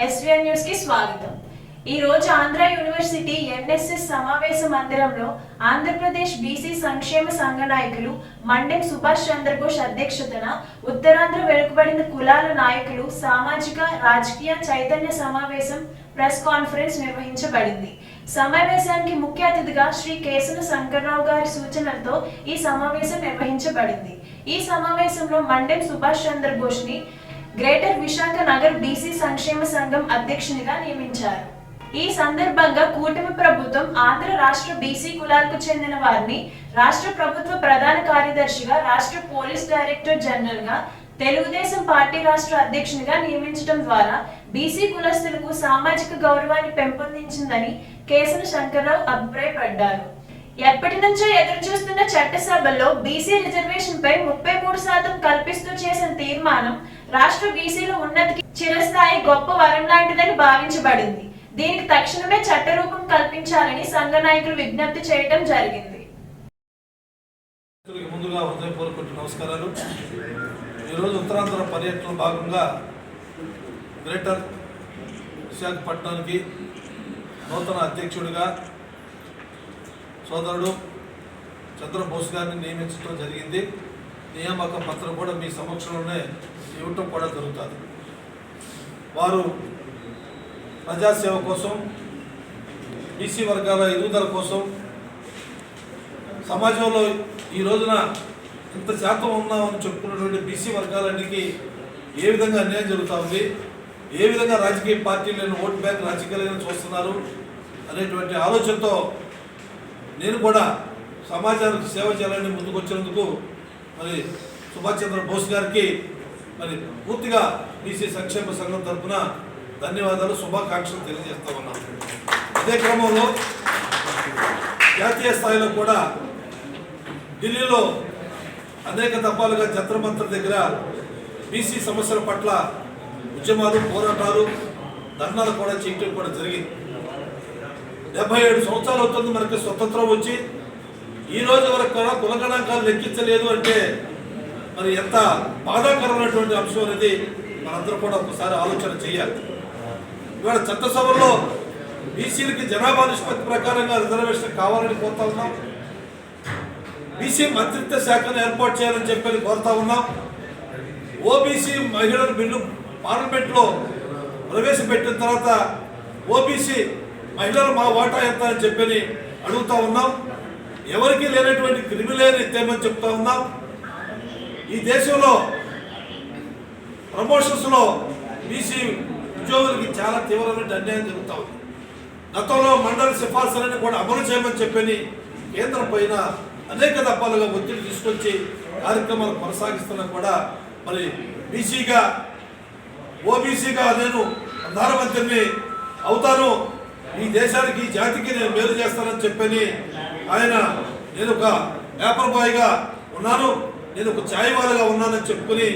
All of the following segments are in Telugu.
ఎస్విఎన్ న్యూస్కి స్వాగతం. ఈ రోజు ఆంధ్ర యూనివర్సిటీ ఎన్ఎస్ఎస్ సమావేశ మందిరంలో ఆంధ్రప్రదేశ్ బీసీ సంక్షేమ సంఘ నాయకులు మండెం సుభాష్ చంద్రబోస్ అధ్యక్షతన ఉత్తరాంధ్ర వెనుకబడిన కులాల నాయకులు సామాజిక రాజకీయ చైతన్య సమావేశం ప్రెస్ కాన్ఫరెన్స్ నిర్వహించబడింది. సమావేశానికి ముఖ్య అతిథిగా శ్రీ కేసన శంకర్రావు గారి సూచనలతో ఈ సమావేశం నిర్వహించబడింది. ఈ సమావేశంలో మండెం సుభాష్ చంద్రబోస్ని గ్రేటర్ విశాఖ నగర్ బీసీ సంక్షేమ సంఘం అధ్యక్షునిగా నియమించారు. ఈ సందర్భంగా కూటమి ప్రభుత్వం ఆంధ్ర రాష్ట్ర బీసీ కులాలకు చెందిన వారిని రాష్ట్ర ప్రభుత్వ ప్రధాన కార్యదర్శిగా రాష్ట్ర పోలీస్ డైరెక్టర్ జనరల్గా తెలుగుదేశం పార్టీ రాష్ట్ర అధ్యక్షునిగా నియమించడం ద్వారా బీసీ కులస్తులకు సామాజిక గౌరవాన్ని పెంపొందించిందని కేసన శంకర్రావు అభిప్రాయపడ్డారు. ఎప్పటి నుంచో ఎదురు చూస్తున్న చట్టసభల్లో బీసీ రిజర్వేషన్ పై ముప్పై మూడు శాతం కల్పిస్తూ చేసిన తీర్మానం రాష్ట్ర బీసీల ఉన్నతికి చిరస్థాయి గొప్ప వరం లాంటిదని భావించబడింది. దీనికి తక్షణమే చట్టరూపం కల్పించాలని సంఘ నాయకులు విజ్ఞప్తి చేయడం జరిగింది. ముందుగా హృదయపూర్వక నమస్కారాలు. ఈరోజు ఉత్తరాంధ్ర పర్యటనలో భాగంగా గ్రేటర్ విశాఖపట్నానికి నూతన అధ్యక్షుడిగా సోదరుడు చంద్రబోస్ గారిని నియమించడం జరిగింది. నియామక పత్రం కూడా మీ సమక్షంలోనే ఇవ్వటం కూడా జరుగుతుంది. వారు ప్రజాసేవ కోసం బీసీ వర్గాల ఎదుగుదల కోసం సమాజంలో ఈ రోజున ఇంత శాతం ఉన్నామని చెప్పుకున్నటువంటి బీసీ వర్గాలన్నిటికీ ఏ విధంగా అన్యాయం జరుగుతూ ఉంది? ఏ విధంగా రాజకీయ పార్టీలను ఓట్ బ్యాంక్ రాజకీయాలను చూస్తున్నారు? అనేటువంటి ఆలోచనతో నేను కూడా సమాజానికి సేవ చేయాలని ముందుకు వచ్చినందుకు మరి సుభాష్ చంద్ర బోస్ గారికి మరి పూర్తిగా బీసీ సంక్షేమ సంఘం తరఫున ధన్యవాదాలు శుభాకాంక్షలు తెలియజేస్తా ఉన్నాం అదే క్రమంలో జాతీయ స్థాయిలో కూడా ఢిల్లీలో అనేక దఫాలుగా జంత్రమంత్ర దగ్గర బీసీ సమస్యల పట్ల ఉద్యమాలు పోరాటాలు ధర్నాలు కూడా చేయటం కూడా జరిగింది. డెబ్బై ఏడు సంవత్సరాలు అవుతుంది మనకి స్వతంత్రం వచ్చి. ఈ రోజు వరకు కూడా కులగణాంకాలు లెక్కించలేదు అంటే మరి ఎంత బాధాకరమైనటువంటి అంశం అనేది మనందరూ కూడా ఒకసారి ఆలోచన చేయాలి. ఇవాళ చట్టసభలో బీసీలకి జనాభా నిష్పత్తి ప్రకారంగా రిజర్వేషన్ కావాలని కోరుతా ఉన్నాం. బీసీ మంత్రిత్వ శాఖను ఏర్పాటు చేయాలని చెప్పని కోరుతా ఉన్నాం. ఓబీసీ మహిళల బిల్లు పార్లమెంట్లో ప్రవేశపెట్టిన తర్వాత ఓబీసీ మహిళలు మా వాటా ఎంత అని చెప్పని అడుగుతా ఉన్నాం. ఎవరికి లేనటువంటి క్రిమిలేని తేమని చెప్తా ఉన్నాం. ఈ దేశంలో ప్రమోషన్స్లో బీసీ ఉద్యోగులకి చాలా తీవ్రమైన అన్యాయం జరుగుతూ ఉంది. గతంలో మండలి సిఫార్సులను కూడా అమలు చేయమని చెప్పని కేంద్రం పైన అనేక దప్పాలుగా ఒత్తిడి తీసుకొచ్చి కార్యక్రమాలు కొనసాగిస్తున్నా కూడా మరి బీసీగా ఓబీసీగా నేను ప్రధానమంత్రిని అవుతాను. ఈ దేశానికి ఈ జాతికి నేను మేలు చేస్తానని చెప్పని ఆయన నేను ఒక పేపర్ బాయ్గా ఉన్నాను. నేను ఒక ఛాయవాలుగా ఉన్నానని చెప్పుకుని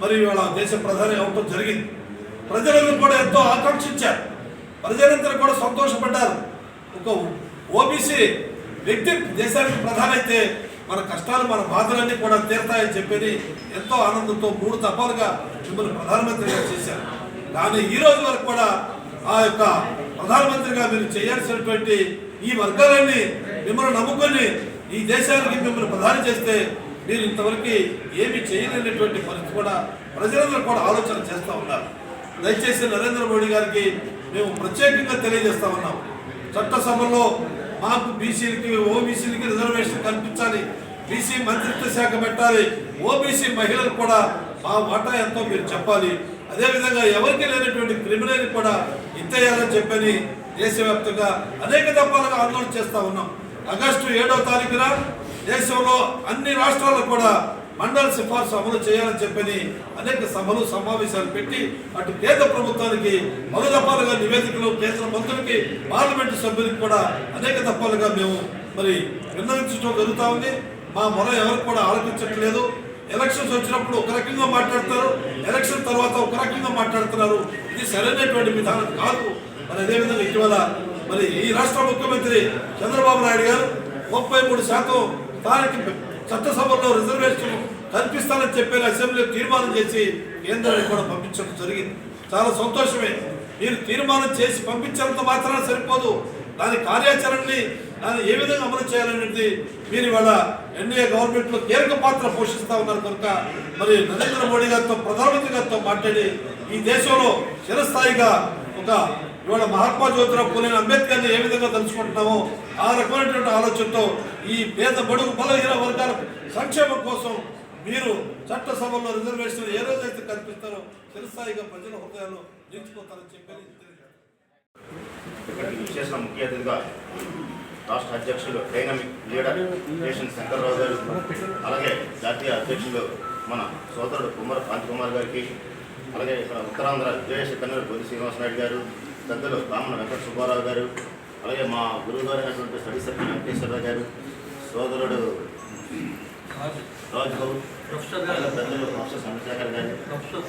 మరి ఇవాళ దేశ ప్రధాని అవటం జరిగింది. ప్రజలందరూ కూడా ఎంతో ఆకాంక్షించారు. ప్రజలందరూ కూడా సంతోషపడ్డారు. ఒక ఓబీసీ వ్యక్తి దేశానికి ప్రధాని అయితే మన కష్టాలు మన బాధలన్నీ కూడా తీరతాయని చెప్పేది ఎంతో ఆనందంతో మూడు తపాలుగా మిమ్మల్ని ప్రధానమంత్రిగా చేశారు. కానీ ఈ రోజు వరకు కూడా ఆ యొక్క ప్రధానమంత్రిగా మీరు చేయాల్సినటువంటి ఈ వర్గాలన్నీ మిమ్మల్ని నమ్ముకొని ఈ దేశానికి మిమ్మల్ని ప్రధాని చేస్తే మీరు ఇంతవరకు ఏమి చేయలేనటువంటి పరిస్థితి కూడా ప్రజలందరూ కూడా ఆలోచన చేస్తూ ఉన్నారు. దయచేసి నరేంద్ర మోడీ గారికి మేము ప్రత్యేకంగా తెలియజేస్తా ఉన్నాం. చట్టసభలో మాకు బీసీలకి ఓబీసీలకి రిజర్వేషన్ కల్పించాలి. బీసీ మంత్రిత్వ శాఖ పెట్టాలి. ఓబీసీ మహిళలు కూడా మా వాటా ఎంతో మీరు చెప్పాలి. అదేవిధంగా ఎవరికి లేనటువంటి క్రిమినల్ కూడా ఇత్తేయాలని చెప్పని దేశవ్యాప్తంగా అనేక దఫాలుగా ఆందోళన చేస్తూ ఉన్నాం. ఆగస్టు ఏడవ తారీఖున దేశంలో అన్ని రాష్ట్రాల్లో కూడా మండల సిఫార్సు అమలు చేయాలని చెప్పని అనేక సభలు సమావేశాలు పెట్టి అటు కేంద్ర ప్రభుత్వానికి మరో దఫాలుగా నివేదికలు కేంద్ర మంత్రులకి పార్లమెంటు సభ్యులకి కూడా అనేక దఫాలుగా మేము మరి విన్నవించడం జరుగుతూ ఉంది. మా మొర ఎవరు కూడా ఆలోచించట్లేదు ఎలక్షన్స్ వచ్చినప్పుడు ఒక రకంగా మాట్లాడతారు. ఎలక్షన్ తర్వాత ఒక రకంగా మాట్లాడుతున్నారు. ఇది సరైనటువంటి విధానం కాదు. మరి అదేవిధంగా ఇటీవల మరి ఈ రాష్ట్ర ముఖ్యమంత్రి చంద్రబాబు నాయుడు గారు ముప్పై మూడు శాతం స్థానిక చట్టసభలో రిజర్వేషన్ కల్పిస్తానని చెప్పి అసెంబ్లీ తీర్మానం చేసి కేంద్రానికి కూడా పంపించడం జరిగింది. చాలా సంతోషమే. మీరు తీర్మానం చేసి పంపించినంత మాత్రాన సరిపోదు. దాని కార్యాచరణని దాన్ని ఏ విధంగా అమలు చేయాలనేది మీరు ఇవాళ ఎన్డీఏ గవర్నమెంట్లో కీలక పాత్ర పోషిస్తా ఉన్నారు కనుక మరి నరేంద్ర మోడీ గారితో ప్రధానమంత్రి గారితో మాట్లాడి ఈ దేశంలో చిరస్థాయిగా ఒక ఇవాళ మహాత్మా జ్యోతిరావు పూలే అంబేద్కర్ని ఏ విధంగా తలుచుకుంటున్నామో ఆ రకమైనటువంటి ఆలోచనతో ఈ పేద బడుగు బలహీన వర్గాల సంక్షేమం కోసం మీరు చట్టసభలో రిజర్వేషన్ ఏ రోజైతే కల్పిస్తారో చిరస్థాయిగా ప్రజల హృదయాలు నిలిచిపోతారని చెప్పి ఇక్కడికి విచ్చేసిన ముఖ్య అతిథిగా రాష్ట్ర అధ్యక్షులు డైనమిక్ లీడర్ స్టేషన్ శంకర్రావు గారు అలాగే జాతీయ అధ్యక్షులు మన సోదరుడు కుమార్ కాంతి కుమార్ గారికి అలాగే ఇక్కడ ఉత్తరాంధ్ర జేఎస్ కన్నూరు బొద్దు శ్రీనివాసనాయుడు గారు పెద్దలు రామణ వెంకట సుబ్బారావు గారు అలాగే మా గురువు గారు అయినటువంటి స్టడీ సర్కిల్ వెంకటేశ్వరరావు గారు సోదరుడు రాజు గౌడ్ ప్రొఫెసర్ అలాగే గారు పెద్దలు ప్రొఫెసర్ చంద్రశేఖర్ గారు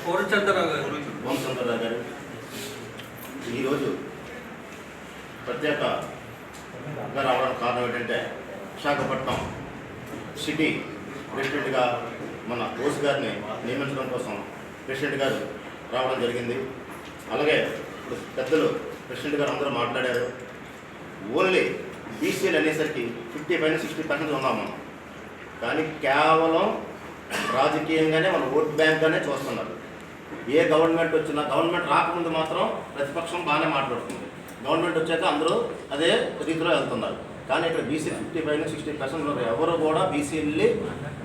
పూర్ణచంద్రరావు గారు. ఓంచంద్రరావు గారు. ఈరోజు ప్రత్యేక గా రావడానికి కారణం ఏంటంటే విశాఖపట్నం సిటీ ప్రెసిడెంట్గా మన బోస్ గారిని నియమించడం కోసం ప్రెసిడెంట్ గారు రావడం జరిగింది. అలాగే ఇప్పుడు పెద్దలు ప్రెసిడెంట్ గారు అందరూ మాట్లాడారు. ఓన్లీ బీసీలు అనేసరికి ఫిఫ్టీ పైన సిక్స్టీ పర్సెంట్ ఉన్నాం మనం. కానీ కేవలం రాజకీయంగానే మన ఓట్ బ్యాంక్గానే చూస్తున్నారు. ఏ గవర్నమెంట్ వచ్చినా గవర్నమెంట్ రాకముందు మాత్రం ప్రతిపక్షం బాగానే మాట్లాడుతుంది. గవర్నమెంట్ వచ్చాక అందరూ అదే రీతిలో వెళ్తున్నారు. కానీ ఇక్కడ BC fifty five sixty percent ఉన్నారు ఎవరు కూడా బీసీలని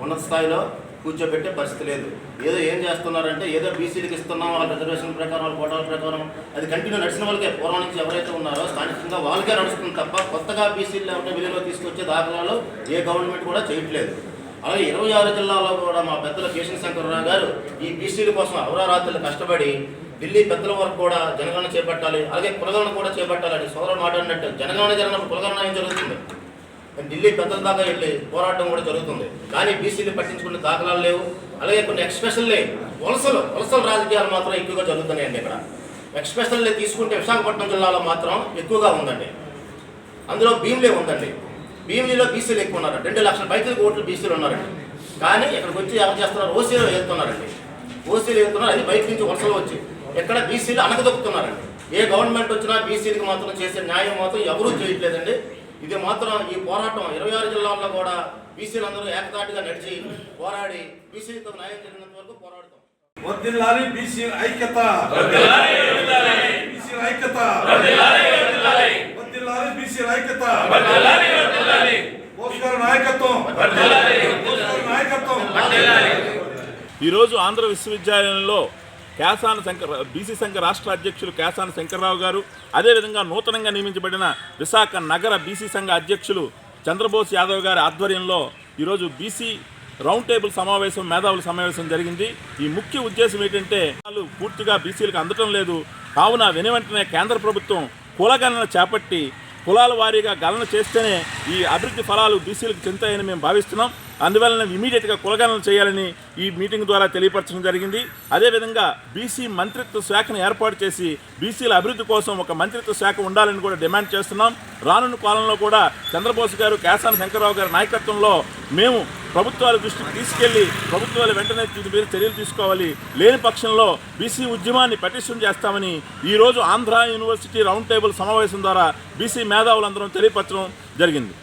ఉన్నత స్థాయిలో కూర్చోబెట్టే పరిస్థితి లేదు. ఏదో ఏం చేస్తున్నారంటే ఏదో బీసీలకు ఇస్తున్నాం వాళ్ళ రిజర్వేషన్ ప్రకారం వాళ్ళ కోటాల ప్రకారం. అది కంటిన్యూ నడిచిన వాళ్ళకే. పూర్వం నుంచి ఎవరైతే ఉన్నారో స్థానికంగా వాళ్ళకే నడుస్తుంది తప్ప కొత్తగా బీసీలు ఎవరిని విలువలో తీసుకొచ్చే దాఖలాలు ఏ గవర్నమెంట్ కూడా చేయట్లేదు. అలాగే ఇరవై ఆరు జిల్లాలో కూడా మా పెద్దల కేశవ శంకర్రావు గారు ఈ బీసీల కోసం అవరారాత్రులు కష్టపడి ఢిల్లీ పెద్దల వరకు కూడా జనగణన చేపట్టాలి అలాగే కులగణన కూడా చేపట్టాలని సోదరుడు మాట్లాడినట్టు జనగణన జరిగినప్పుడు కులగణన ఏం జరుగుతుంది? ఢిల్లీ పెద్దల దాకా వెళ్ళి పోరాటం కూడా జరుగుతుంది. కానీ బీసీలు పట్టించుకునే దాఖలాలు లేవు. అలాగే కొన్ని ఎక్స్పెషల్లీ వలసలు వలసల రాజకీయాలు మాత్రం ఎక్కువగా జరుగుతున్నాయండి ఇక్కడ. ఎక్స్పెషల్లీ తీసుకుంటే విశాఖపట్నం జిల్లాలో మాత్రం ఎక్కువగా ఉందండి. అందులో భీమిలే ఉందండి. భీమిలిలో బీసీలు ఎక్కువ ఉన్నారు రెండు లక్షల పైకి ఓట్లు బీసీలు ఉన్నారండి. కానీ ఇక్కడికి వచ్చి ఎవరు చేస్తున్నారు ఓసీలో వెళ్తున్నారండి. ఓసీలు వెళ్తున్నారు అది బయట నుంచి వలసలు వచ్చి ఎక్కడ బీసీలు అనగదొక్కుతున్నారండి ఏ గవర్నమెంట్ వచ్చినా బీసీలకు మాత్రం చేసే న్యాయం మాత్రం ఎవరూ చేయట్లేదండి. ఇది మాత్రం ఈ పోరాటం ఇరవై ఆరు జిల్లాల్లో కూడా బీసీలు అందరూ ఏకతాటిగా నడిచి పోరాడి బీసీలతో న్యాయం జరిగినంత వరకు పోరాడతాం. వర్దిల్లాలి బీసీ ఐక్యత. బీసీ ఐక్యత. వర్దిల్లాలి బీసీ ఐక్యత. నాయకత్వం. నాయకత్వం. ఈరోజు ఆంధ్ర విశ్వవిద్యాలయంలో కేసాన శంకర్ బీసీ సంఘ రాష్ట్ర అధ్యక్షులు కేసాన శంకర్రావు గారు అదేవిధంగా నూతనంగా నియమించబడిన విశాఖ నగర బీసీ సంఘ అధ్యక్షులు చంద్రబోస్ యాదవ్ గారి ఆధ్వర్యంలో ఈరోజు బీసీ రౌండ్ టేబుల్ సమావేశం మేధావుల సమావేశం జరిగింది. ఈ ముఖ్య ఉద్దేశం ఏంటంటే వాళ్ళు పూర్తిగా బీసీలకు అందటం లేదు. కావున వెను వెంటనే కేంద్ర ప్రభుత్వం కులగణన చేపట్టి కులాల వారీగా గణన చేస్తేనే ఈ అభివృద్ధి ఫలాలు బీసీలకు చెందుతాయని మేము భావిస్తున్నాం. అందువలన ఇమీడియట్గా కులగణన చేయాలని ఈ మీటింగ్ ద్వారా తెలియపరచడం జరిగింది. అదేవిధంగా బీసీ మంత్రిత్వ శాఖను ఏర్పాటు చేసి బీసీల అభివృద్ధి కోసం ఒక మంత్రిత్వ శాఖ ఉండాలని కూడా డిమాండ్ చేస్తున్నాం. రానున్న కాలంలో కూడా చంద్రబోస్ గారు కేసాని శంకరరావు గారి నాయకత్వంలో మేము ప్రభుత్వాల దృష్టికి తీసుకెళ్ళి ప్రభుత్వాలు వెంటనే దీని మీద చర్యలు తీసుకోవాలి. లేని పక్షంలో బీసీ ఉద్యమాన్ని పటిష్టం చేస్తామని ఈరోజు ఆంధ్ర యూనివర్సిటీ రౌండ్ టేబుల్ సమావేశం ద్వారా బీసీ మేధావులందరం తెలియపరచడం జరిగింది.